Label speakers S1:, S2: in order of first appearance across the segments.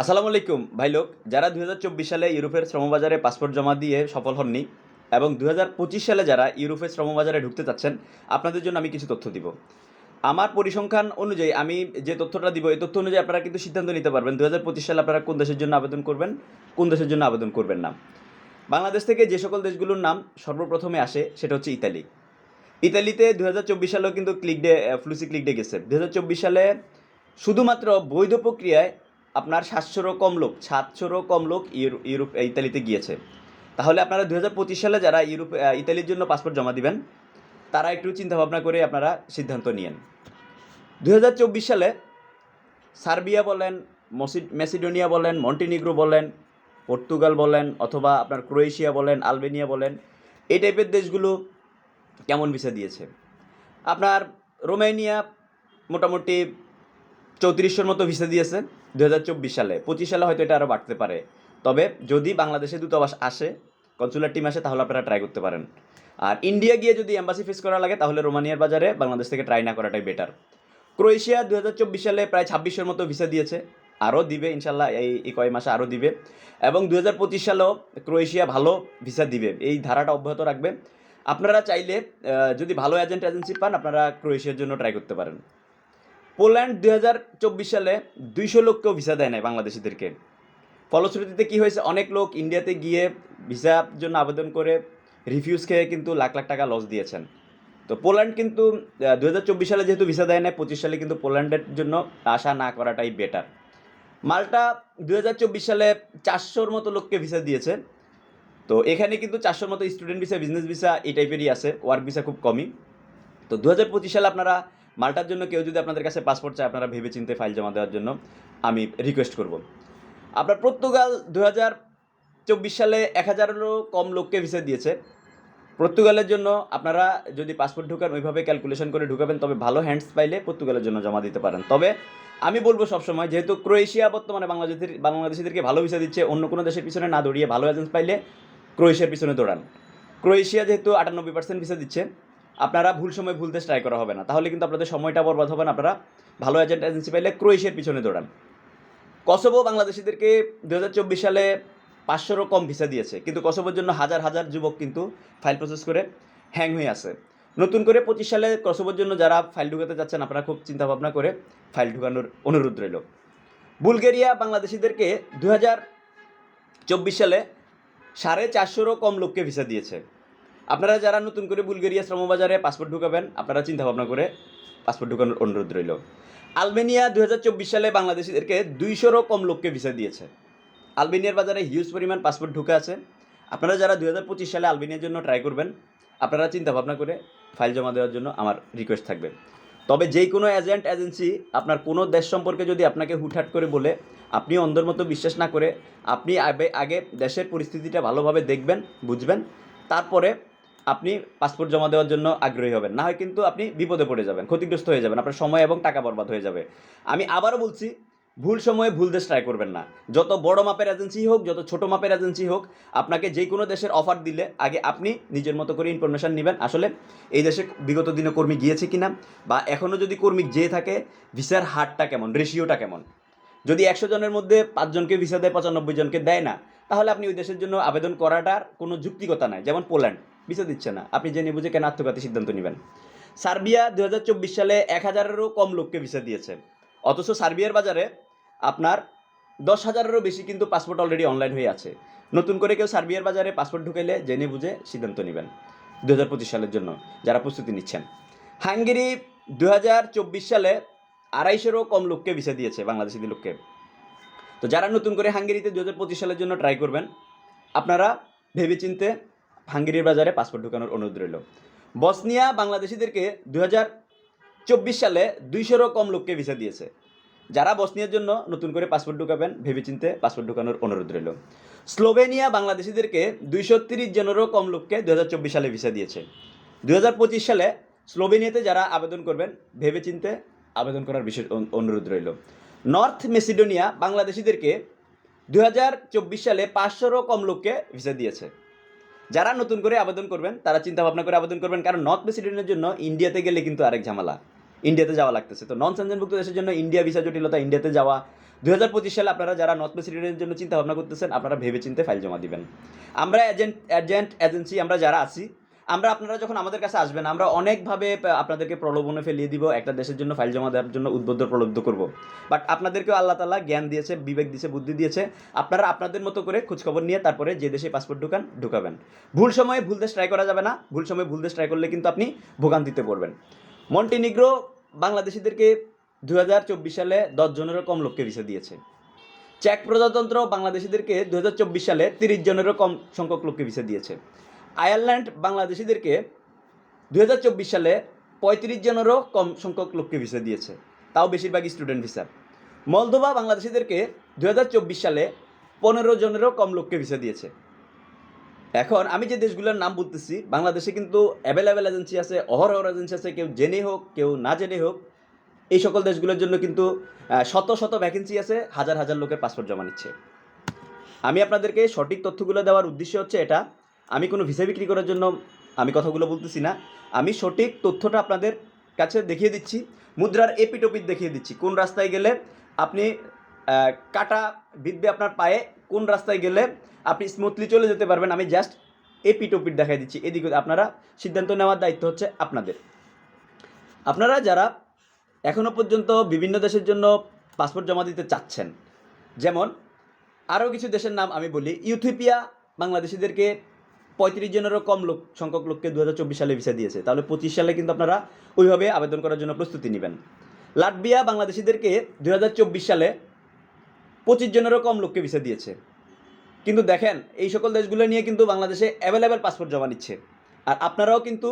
S1: আসসালামু আলাইকুম, ভাই লোক। যারা দু হাজার চব্বিশ সালে ইউরোপের শ্রমবাজারে পাসপোর্ট জমা দিয়ে সফল হননি এবং দু হাজার পঁচিশ সালে যারা ইউরোপের শ্রমবাজারে ঢুকতে চাচ্ছেন, আপনাদের জন্য আমি কিছু তথ্য দিব। আমার পরিসংখ্যান অনুযায়ী আমি যে তথ্যটা দিব, এই তথ্য অনুযায়ী আপনারা কিন্তু সিদ্ধান্ত নিতে পারবেন দু হাজার পঁচিশ সালে আপনারা কোন দেশের জন্য আবেদন করবেন, কোন দেশের জন্য আবেদন করবেন না। বাংলাদেশ থেকে যে সকল দেশগুলোর নাম সর্বপ্রথমে আসে সেটা হচ্ছে ইতালি। ইতালিতে দু হাজার চব্বিশ সালেও কিন্তু ক্লিক ডে ফ্লুসি ক্লিক ডে গেছে। দু হাজার চব্বিশ সালে শুধুমাত্র বৈধ প্রক্রিয়ায় আপনার সাতশোরও কম লোক, সাতশোরও কম লোক ইউরো- ইউরোপ, ইতালিতে গিয়েছে। তাহলে আপনারা দু হাজার পঁচিশ সালে যারা ইউরোপ ইতালির জন্য পাসপোর্ট জমা দিবেন, তারা একটু চিন্তা ভাবনা করে আপনারা সিদ্ধান্ত নিয়েন। দু হাজার চব্বিশ সালে সার্বিয়া বলেন, মসি- মেসিডোনিয়া বলেন, মন্টিনিগ্রো বলেন, পর্তুগাল বলেন, অথবা আপনার ক্রোয়েশিয়া বলেন, আলবেনিয়া বলেন, এই টাইপের দেশগুলো কেমন ভিসা দিয়েছে? আপনার রোমানিয়া মোটামুটি চৌত্রিশশোর মতো ভিসা দিয়েছে। দু হাজার চব্বিশ সালে। পঁচিশ সালে হয়তো এটা আরও বাড়তে পারে। তবে যদি বাংলাদেশে দূতাবাস আসে কনসুলার টিম আসে, তাহলে আপনারা ট্রাই করতে পারেন। আর ইন্ডিয়া গিয়ে যদি এম্বাসি ফেস করা লাগে, তাহলে রোমানিয়ার বাজারে বাংলাদেশ থেকে ট্রাই না করাটাই বেটার ক্রোয়েশিয়া দু হাজার চব্বিশ সালে প্রায় ছাব্বিশের মতো ভিসা দিয়েছে। আরও দিবে ইনশাল্লাহ এই কয় মাসে আরও দিবে। এবং দু হাজার পঁচিশ সালেও ক্রোয়েশিয়া ভালো ভিসা দিবে। এই ধারাটা অব্যাহত রাখবে। আপনারা চাইলে যদি ভালো এজেন্ট এজেন্সি পান, আপনারা ক্রোয়েশিয়ার জন্য ট্রাই করতে পারেন। পোল্যান্ড দু হাজার চব্বিশ সালে দুইশো লোককেও ভিসা দেয় নাই বাংলাদেশিদেরকে। ফলশ্রুতিতে কি হয়েছে? অনেক লোক ইন্ডিয়াতে গিয়ে ভিসার জন্য আবেদন করে রিফিউজ খেয়ে কিন্তু লাখ লাখ টাকা লস দিয়েছেন। তো পোল্যান্ড কিন্তু দু হাজার চব্বিশ সালে যেহেতু ভিসা দেয় না পঁচিশ সালে কিন্তু পোল্যান্ডের জন্য আশা না করাটাই বেটার মাল্টা দু সালে চারশোর মতো লোককে ভিসা দিয়েছে। তো এখানে কিন্তু চারশোর মতো স্টুডেন্ট ভিসা বিজনেস ভিসা এই টাইপেরই আছে ওয়ার্ক ভিসা খুব কমই। তো দু হাজার পঁচিশ সালে আপনারা মাল্টার জন্য কেউ যদি আপনাদের কাছে পাসপোর্ট চায়, আপনারা ভেবে চিন্তে ফাইল জমা দেওয়ার জন্য আমি রিকোয়েস্ট করব। আপনার পর্তুগাল দু হাজার চব্বিশ সালে এক হাজারেরও কম লোককে ভিসা দিয়েছে। পর্তুগালের জন্য আপনারা যদি পাসপোর্ট ঢুকান, ওইভাবে ক্যালকুলেশন করে ঢুকাবেন, তবে ভালো হ্যান্ডস পাইলে পর্তুগালের জন্য জমা দিতে পারেন। তবে আমি বলব সবসময়, যেহেতু ক্রোয়েশিয়া বর্তমানে বাংলাদেশের, বাংলাদেশিদেরকে ভালো ভিসা দিচ্ছে, অন্য কোনো দেশের পিছনে না দৌড়িয়ে ভালো এজেন্স পাইলে ক্রোয়েশিয়ার পিছনে দৌড়ান। ক্রোয়েশিয়া যেহেতু আটানব্বই পার্সেন্ট ভিসা দিচ্ছে আপনারা ভুল সময় ভুল দেশ ট্রাই করা হবে না। তাহলে কিন্তু আপনাদের সময়টা বরবাদ হবে না। আপনারা ভালো এজেন্ট এজেন্সি পাইলে ক্রোয়েশিয়ার পিছনে দৌড়ান। কসোভো বাংলাদেশিদেরকে দু হাজার চব্বিশ সালে পাঁচশোরও কম ভিসা দিয়েছে। কিন্তু কসোভোর জন্য হাজার হাজার যুবক কিন্তু ফাইল প্রসেস করে হ্যাং হয়ে আছে। নতুন করে পঁচিশ সালে কসোভোর জন্য যারা ফাইল ঢুকাতে যাচ্ছেন, আপনারা খুব চিন্তা ভাবনা করে ফাইল ঢুকানোর অনুরোধ রইল। বুলগেরিয়া বাংলাদেশিদেরকে দু সালে সাড়ে চারশোরও কম লোককে ভিসা দিয়েছে। আপনারা যারা নতুন করে বুলগেরিয়া শ্রমবাজারে পাসপোর্ট ঢুকাবেন, আপনারা চিন্তা ভাবনা করে পাসপোর্ট ঢুকানোর অনুরোধ রইল। আলবেনিয়া দু হাজার চব্বিশ সালে বাংলাদেশিদেরকে দুইশোরও কম লোককে ভিসা দিয়েছে। আলবেনিয়ার বাজারে হিউজ পরিমাণ পাসপোর্ট ঢুকে আছে। আপনারা যারা দু হাজার পঁচিশ সালে আলবেনিয়ার জন্য ট্রাই করবেন, আপনারা চিন্তা ভাবনা করে ফাইল জমা দেওয়ার জন্য আমার রিকোয়েস্ট থাকবে। তবে যেই কোনো এজেন্ট এজেন্সি আপনার কোনো দেশ সম্পর্কে যদি আপনাকে হুটহাট করে বলে, আপনি অন্ধর মতো বিশ্বাস না করে, আপনি আগে দেশের পরিস্থিতিটা ভালোভাবে দেখবেন, বুঝবেন। তারপরে আপনি পাসপোর্ট জমা দেওয়ার জন্য আগ্রহী হবেন। না হয় কিন্তু আপনি বিপদে পড়ে যাবেন, ক্ষতিগ্রস্ত হয়ে যাবেন, আপনার সময় এবং টাকা বরবাদ হয়ে যাবে। আমি আবারও বলছি, ভুল সময়ে ভুল দেশ ট্রাই করবেন না। যত বড় মাপের এজেন্সি হোক, যত ছোট মাপের এজেন্সি হোক, আপনাকে যে কোনো দেশের অফার দিলে আগে আপনি নিজের মতো করে ইনফরমেশান নেবেন, আসলে এই দেশে বিগত দিনে কর্মী গিয়েছে কিনা বা এখনও যদি কর্মী যেয়ে থাকে, ভিসার হারটা কেমন রেশিওটা কেমন? যদি একশো জনের মধ্যে পাঁচজনকে ভিসা দেয়, পঁচানব্বই জনকে দেয় না, তাহলে আপনি ওই দেশের জন্য আবেদন করাটার কোনো যুক্তিকতা নাই, যেমন পোল্যান্ড। ভিসা দিচ্ছে না। আপনি জেনে বুঝে কেন আত্মঘাতী সিদ্ধান্ত নেবেন? সার্বিয়া দু হাজার চব্বিশ সালে এক হাজারেরও কম লোককে ভিসা দিয়েছে। অথচ সার্বিয়ার বাজারে আপনার দশ হাজারেরও বেশি কিন্তু পাসপোর্ট অলরেডি অনলাইন হয়ে আছে। নতুন করে কেউ সার্বিয়ার বাজারে পাসপোর্ট ঢুকাইলে জেনে বুঝে সিদ্ধান্ত নেবেন দু হাজার পঁচিশ সালের জন্য যারা প্রস্তুতি নিচ্ছেন। হাঙ্গেরি দু হাজার চব্বিশ সালে আড়াইশোরও কম লোককে ভিসা দিয়েছে বাংলাদেশি লোককে। তো যারা নতুন করে হাঙ্গেরিতে দু হাজার পঁচিশ সালের জন্য ট্রাই করবেন, আপনারা ভেবেচিন্তে হাঙ্গেরির বাজারে পাসপোর্ট ঢুকানোর অনুরোধ রইল। বসনিয়া বাংলাদেশিদেরকে দু চব্বিশ সালে দুইশোরও কম লোককে ভিসা দিয়েছে। যারা বসনিয়ার জন্য নতুন করে পাসপোর্ট ঢুকাবেন, ভেবেচিন্তে পাসপোর্ট ঢুকানোর অনুরোধ রইল। স্লোভেনিয়া বাংলাদেশিদেরকে দুইশো তিরিশ জনেরও কম লোককে দু হাজার চব্বিশ সালে ভিসা দিয়েছে। দু হাজার পঁচিশ সালে স্লোভেনিয়াতে যারা আবেদন করবেন, ভেবেচিন্তে আবেদন করার বিশেষ অনুরোধ রইল। নর্থ মেসিডোনিয়া বাংলাদেশিদেরকে দুহাজার চব্বিশ সালে পাঁচশোরও কম লোককে ভিসা দিয়েছে। যারা নতুন করে আবেদন করবেন, তারা চিন্তা ভাবনা করে আবেদন করবেন, কারণ নর্থ প্রেসিডেন্টের জন্য ইন্ডিয়াতে গেলে কিন্তু আরেক ঝামেলা। ইন্ডিয়াতে যাওয়া লাগতেছে। তো নন সেনজনভুক্ত দেশের জন্য ইন্ডিয়া ভিসা জটিলতা ইন্ডিয়াতে যাওয়া। দু হাজার পঁচিশ সালে আপনারা যারা নর্থ প্রেসিডেন্টের জন্য চিন্তা ভাবনা করতেছেন, আপনারা ভেবে চিন্তে ফাইল জমা দিবেন। আমরা এজেন্ট এজেন্ট এজেন্সি আমরা যারা আছি আমরা আপনারা যখন আমাদের কাছে আসবেন, আমরা অনেকভাবে আপনাদেরকে প্রলোভনে ফেলিয়ে দিব, একটা দেশের জন্য ফাইল জমা দেওয়ার জন্য উদ্বুদ্ধ প্রলুব্ধ করব। বাট আপনাদেরকেও আল্লাহ তালা জ্ঞান দিয়েছে, বিবেক দিয়েছে, বুদ্ধি দিয়েছে। আপনারা আপনাদের মতো করে খোঁজখবর নিয়ে তারপরে যে দেশে পাসপোর্ট ঢুকান, ঢুকাবেন। ভুল সময়ে ভুল দেশ ট্রাই করা যাবে না, ভুল সময়ে ভুল দেশ ট্রাই করলে কিন্তু আপনি ভোগান্তিতে পড়বেন। মন্টিনিগ্রো বাংলাদেশিদেরকে দু চব্বিশ সালে দশ জনেরও কম লোককে ভিসা দিয়েছে। চেক প্রজাতন্ত্র বাংলাদেশিদেরকে দু হাজার চব্বিশ সালে তিরিশ জনেরও কম সংখ্যক লোককে ভিসা দিয়েছে। আয়ারল্যান্ড বাংলাদেশিদেরকে দু হাজার চব্বিশ সালে পঁয়ত্রিশ জনেরও কম সংখ্যক লোককে ভিসা দিয়েছে। তাও বেশিরভাগই স্টুডেন্ট ভিসা মলদোভা বাংলাদেশিদেরকে দু হাজার চব্বিশ সালে পনেরো জনেরও কম লোককে ভিসা দিয়েছে। এখন আমি যে দেশগুলোর নাম বলতেছি, বাংলাদেশে কিন্তু অ্যাভেলেবেল এজেন্সি আছে, অহরহ এজেন্সি আছে, কেউ জেনে হোক, কেউ না জেনে হোক, এই সকল দেশগুলোর জন্য কিন্তু শত শত ভ্যাকেন্সি আছে, হাজার হাজার লোকের পাসপোর্ট জমা নিচ্ছে। আমি আপনাদেরকে সঠিক তথ্যগুলো দেওয়ার উদ্দেশ্য হচ্ছে এটা আমি কোনো ভিসা বিক্রি করার জন্য আমি কথাগুলো বলতেছি না। আমি সঠিক তথ্যটা আপনাদের কাছে দেখিয়ে দিচ্ছি, মুদ্রার এপিটোপিট দেখিয়ে দিচ্ছি। কোন রাস্তায় গেলে আপনি কাটা বিদ্যে আপনার পায়ে কোন রাস্তায় গেলে আপনি স্মুথলি চলে যেতে পারবেন। আমি জাস্ট এপিটোপিট দেখাই দিচ্ছি। এদিকে আপনারা সিদ্ধান্ত নেওয়ার দায়িত্ব হচ্ছে আপনাদের। আপনারা যারা এখনও পর্যন্ত বিভিন্ন দেশের জন্য পাসপোর্ট জমা দিতে চাচ্ছেন, যেমন আরও কিছু দেশের নাম আমি বলি, ইউথিপিয়া বাংলাদেশিদেরকে পঁয়ত্রিশ জনেরও কম লোক, সংখ্যক লোককে দু হাজার চব্বিশ সালে ভিসা দিয়েছে। তাহলে পঁচিশ সালে কিন্তু আপনারা ওইভাবে আবেদন করার জন্য প্রস্তুতি নেবেন। লাটবিয়া বাংলাদেশিদেরকে দুহাজার চব্বিশ সালে পঁচিশ জনেরও কম লোককে ভিসা দিয়েছে। কিন্তু দেখেন, এই সকল দেশগুলো নিয়ে কিন্তু বাংলাদেশে অ্যাভেলেবেল পাসপোর্ট জমা নিচ্ছে। আর আপনারাও কিন্তু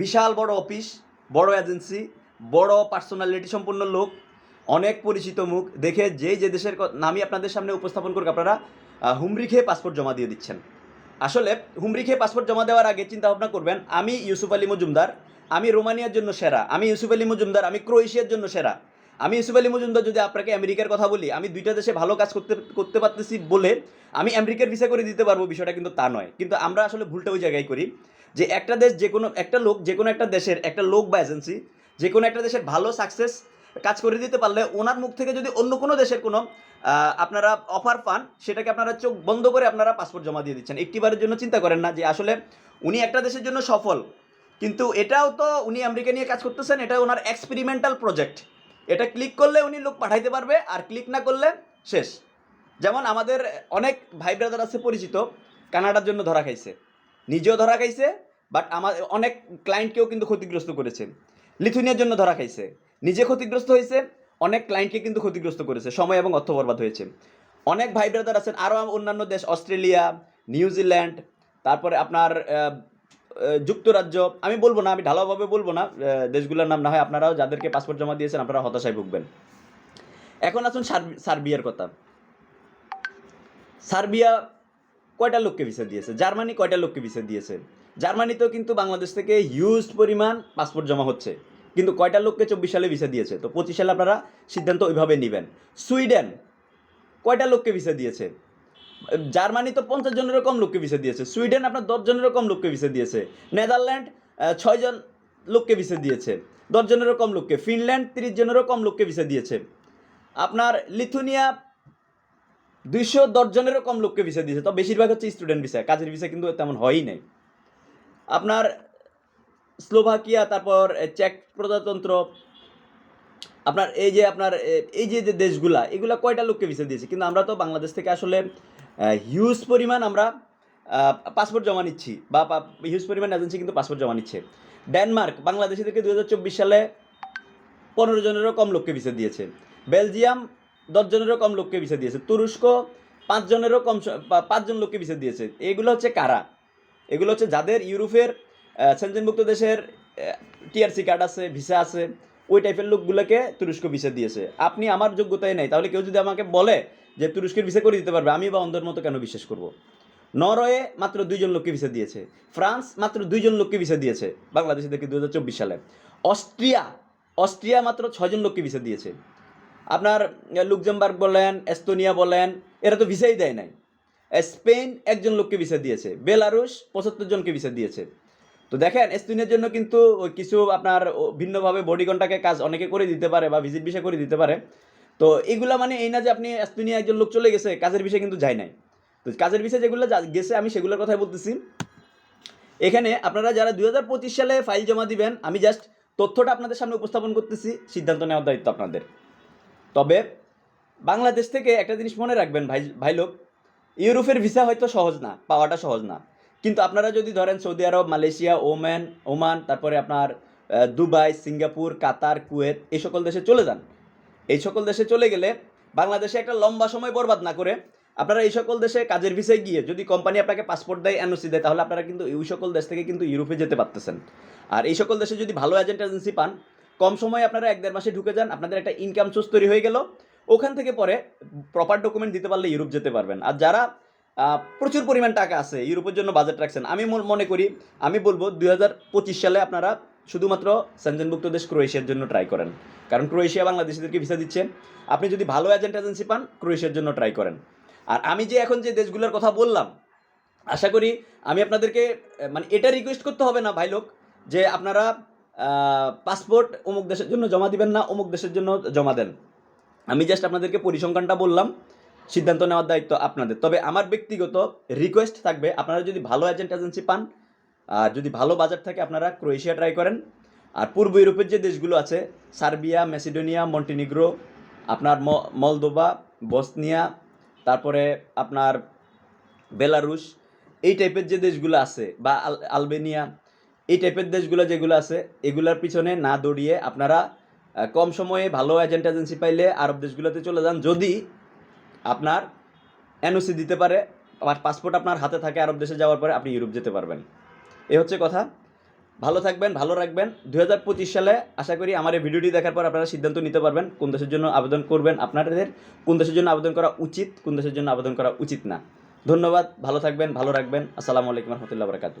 S1: বিশাল বড় অফিস বড় এজেন্সি বড় পার্সোনালিটি সম্পন্ন লোক, অনেক পরিচিত মুখ দেখে যেই যে দেশের নামই আপনাদের সামনে উপস্থাপন করুক, আপনারা হুমড়ি খেয়ে পাসপোর্ট জমা দিয়ে দিচ্ছেন। আসলে হুমড়ি খেয়ে পাসপোর্ট জমা দেওয়ার আগে চিন্তা ভাবনা করবেন, আমি ইউসুফ আলী মজুমদার, আমি রোমানিয়ার জন্য সেরা, আমি ইউসুফ আলী মজুমদার, আমি ক্রোয়েশিয়ার জন্য সেরা। আমি ইউসুফ আলী মজুমদার যদি আপনাকে আমেরিকার কথা বলি, আমি দুইটা দেশে ভালো কাজ করতে করতে পারতেছি বলে আমি আমেরিকার ভিসা করে দিতে পারব, বিষয়টা কিন্তু তা নয়। কিন্তু আমরা আসলে ভুলটা ওই জায়গায় করি যে একটা দেশ যে কোনো, একটা লোক যে কোনো একটা দেশের, একটা লোক বা এজেন্সি যে কোনো একটা দেশের ভালো সাকসেস কাজ করে দিতে পারলে ওনার মুখ থেকে যদি অন্য কোনো দেশের কোনো আপনারা অফার পান, সেটাকে আপনারা চোখ বন্ধ করে আপনারা পাসপোর্ট জমা দিয়ে দিচ্ছেন। একটিবারের জন্য চিন্তা করেন না যে আসলে উনি একটা দেশের জন্য সফল, কিন্তু এটাও তো উনি আমেরিকা নিয়ে কাজ করতেছেন, এটা ওনার এক্সপেরিমেন্টাল প্রজেক্ট এটা ক্লিক করলে উনি লোক পাঠাইতে পারবে, আর ক্লিক না করলে শেষ। যেমন আমাদের অনেক ভাই ব্রাদার আছে পরিচিত, কানাডার জন্য ধরা খাইছে। নিজেও ধরা খাইছে বাট আমার অনেক ক্লায়েন্টকেও কিন্তু ক্ষতিগ্রস্ত করেছে। লিথুনিয়ার জন্য ধরা খাইছে। নিজে ক্ষতিগ্রস্ত হয়েছে অনেক ক্লায়েন্টকে কিন্তু ক্ষতিগ্রস্ত করেছে, সময় এবং অর্থ বরবাদ হয়েছে। অনেক ভাই ব্রাদার আছেন আরও অন্যান্য দেশ, অস্ট্রেলিয়া নিউজিল্যান্ড তারপরে আপনার যুক্তরাজ্য, আমি বলব না, আমি ঢালাওভাবে বলব না দেশগুলোর নাম না হয় আপনারাও যাদেরকে পাসপোর্ট জমা দিয়েছেন, আপনারা হতাশায় ভুগবেন। এখন আসুন সার্বি- সার্বিয়ার কথা। সার্বিয়া কয়টা লোককে ভিসা দিয়েছে? জার্মানি কয়টা লোককে ভিসা দিয়েছে? জার্মানিতেও কিন্তু বাংলাদেশ থেকে হিউজ পরিমাণ পাসপোর্ট জমা হচ্ছে। কিন্তু কয়টা লোককে চব্বিশ সালে ভিসা দিয়েছে? তো পঁচিশ সালে আপনারা সিদ্ধান্ত ওইভাবে নেবেন। সুইডেন, কয়টা লোককে ভিসা দিয়েছে? জার্মানি তো পঞ্চাশ জনেরও কম লোককে ভিসা দিয়েছে। সুইডেন আপনার দশ জনেরও কম লোককে ভিসা দিয়েছে। নেদারল্যান্ড ছয়জন লোককে ভিসা দিয়েছে। দশ জনেরও কম লোককে। ফিনল্যান্ড, তিরিশ জনেরও কম লোককে ভিসা দিয়েছে। আপনার লিথুনিয়া, দুইশো দশ জনেরও কম লোককে ভিসা দিয়েছে। তো বেশিরভাগ হচ্ছে স্টুডেন্ট ভিসা কাজের ভিসা কিন্তু তেমন হয়ই নাই। আপনার স্লোভাকিয়া তারপর চেক প্রজাতন্ত্র। আপনার এই যে আপনার এই যে যে দেশগুলা, এগুলা কয়টা লোককে ভিসা দিয়েছে? কিন্তু আমরা তো বাংলাদেশ থেকে আসলে হিউজ পরিমাণ আমরা পাসপোর্ট জমা নিচ্ছি, বা হিউজ পরিমাণ এজেন্সি কিন্তু পাসপোর্ট জমা নিচ্ছে। ডেনমার্ক বাংলাদেশিদেরকে দু সালে পনেরো জনেরও কম লোককে ভিসা দিয়েছে। বেলজিয়াম দশ জনেরও কম লোককে ভিসা দিয়েছে। তুরস্ক, পাঁচ জনেরও কম পাঁচজন লোককে ভিসা দিয়েছে। এগুলো হচ্ছে কারা? এগুলো হচ্ছে যাদের ইউরোপের সেনজেনভুক্ত দেশের টিআরসি কার্ড আছে ভিসা আছে ওই টাইপের লোকগুলোকে তুরস্ক ভিসা দিয়েছে। আপনি আমার যোগ্যতায় নেই তাহলে কেউ যদি আমাকে বলে যে তুরস্কের ভিসা করে দিতে পারবে আমি বা অন্ধের মতো কেন বিশ্বাস করব? নরওয়ে মাত্র দুইজন লোককে ভিসা দিয়েছে ফ্রান্স মাত্র দুইজন লোককে ভিসা দিয়েছে বাংলাদেশিদেরকে দু হাজার চব্বিশ সালে। অস্ট্রিয়া অস্ট্রিয়া মাত্র ছয়জন লোককে ভিসা দিয়েছে। আপনার আহ, লুক্সেমবার্গ বলেন এস্তোনিয়া বলেন এরা তো ভিসাই দেয় নাই। স্পেন একজন লোককে ভিসা দিয়েছে বেলারুশ পঁচাত্তর জনকে ভিসা দিয়েছে। তো দেখেন এস্তোনিয়ার জন্য কিন্তু কিছু আপনার ভিন্নভাবে বডি কন্টাক্টের কাজ অনেকে করে দিতে পারে বা ভিজিট ভিসা করে দিতে পারে। তো এগুলা মানে এই না যে আপনি এসপেনিয়া একজন লোক চলে গেছে, কাজের বিষয়ে কিন্তু যায় নাই। তো কাজের বিষয়ে যেগুলো গেছে, আমি সেগুলোর কথাই বলতেছি। এখানে আপনারা যারা দু হাজার পঁচিশ সালে ফাইল জমা দিবেন, আমি জাস্ট তথ্যটা আপনাদের সামনে উপস্থাপন করতেছি, সিদ্ধান্ত নেওয়ার দায়িত্ব আপনাদের। তবে বাংলাদেশ থেকে একটা জিনিস মনে রাখবেন ভাই ভাই লোক, ইউরোপের ভিসা হয়তো সহজ না, পাওয়াটা সহজ না। কিন্তু আপনারা যদি ধরেন সৌদি আরব, মালয়েশিয়া, ওমান ওমান, তারপরে আপনার দুবাই, সিঙ্গাপুর, কাতার, কুয়েত, এই সকল দেশে চলে যান। এই সকল দেশে চলে গেলে বাংলাদেশে একটা লম্বা সময় বরবাদ না করে আপনারা এই সকল দেশে কাজের ভিসায় গিয়ে যদি কোম্পানি আপনাকে পাসপোর্ট দেয় এনওসি দেয়, তাহলে আপনারা কিন্তু এই সকল দেশ থেকে কিন্তু ইউরোপে যেতে পারতেছেন। আর এই সকল দেশে যদি ভালো এজেন্ট এজেন্সি পান, কম সময়ে আপনারা এক দেড় মাসে ঢুকে যান, আপনাদের একটা ইনকাম সোর্স তৈরি হয়ে গেল। ওখান থেকে পরে প্রপার ডকুমেন্ট দিতে পারলে ইউরোপ যেতে পারবেন। আর যারা প্রচুর পরিমাণ টাকা আছে ইউরোপের জন্য বাজেট রাখছেন। আমি মন- করি, আমি বলব দুই হাজার পঁচিশ সালে আপনারা শুধুমাত্র সেনজেনভুক্ত দেশ ক্রোয়েশিয়ার জন্য ট্রাই করেন। কারণ ক্রোয়েশিয়া বাংলাদেশিদেরকে ভিসা দিচ্ছে আপনি যদি ভালো এজেন্ট এজেন্সি পান, ক্রোয়েশিয়ার জন্য ট্রাই করেন। আর আমি যে এখন যে দেশগুলোর কথা বললাম, আশা করি আমি আপনাদেরকে মানে এটা রিকোয়েস্ট করতে হবে না ভাই লোক, যে আপনারা পাসপোর্ট অমুক দেশের জন্য জমা দিবেন না, অমুক দেশের জন্য জমা দেন। আমি জাস্ট আপনাদেরকে পরিসংখ্যানটা বললাম। সিদ্ধান্ত নেওয়ার দায়িত্ব আপনাদের। তবে আমার ব্যক্তিগত রিকোয়েস্ট থাকবে, আপনারা যদি ভালো এজেন্ট এজেন্সি পান, আর যদি ভালো বাজার থাকে, আপনারা ক্রোয়েশিয়া ট্রাই করেন। আর পূর্ব ইউরোপের যে দেশগুলো আছে, সার্বিয়া, মেসিডোনিয়া, মন্টিনিগ্রো, আপনার ম- মলদোভা, বসনিয়া, তারপরে আপনার বেলারুশ, এই টাইপের যে দেশগুলো আছে, বা আলবেনিয়া, এই টাইপের দেশগুলো যেগুলো আছে, এগুলার পিছনে না দৌড়িয়ে আপনারা কম সময়ে ভালো এজেন্ট এজেন্সি পাইলে আরব দেশগুলোতে চলে যান। যদি আপনার এনওসি দিতে পারে আর পাসপোর্ট আপনার হাতে থাকে, আরব দেশে যাওয়ার পরে আপনি ইউরোপ যেতে পারবেন। এ হচ্ছে কথা। ভালো থাকবেন, ভালো রাখবেন। দু হাজার পঁচিশ সালে আশা করি আমার এই ভিডিওটি দেখার পর আপনারা সিদ্ধান্ত নিতে পারবেন কোন দেশের জন্য আবেদন করবেন আপনাদের, কোন দেশের জন্য আবেদন করা উচিত, কোন দেশের জন্য আবেদন করা উচিত না। ধন্যবাদ, ভালো থাকবেন, ভালো রাখবেন। আসসালামু আলাইকুম রহমতুল্লাহ বরকাতু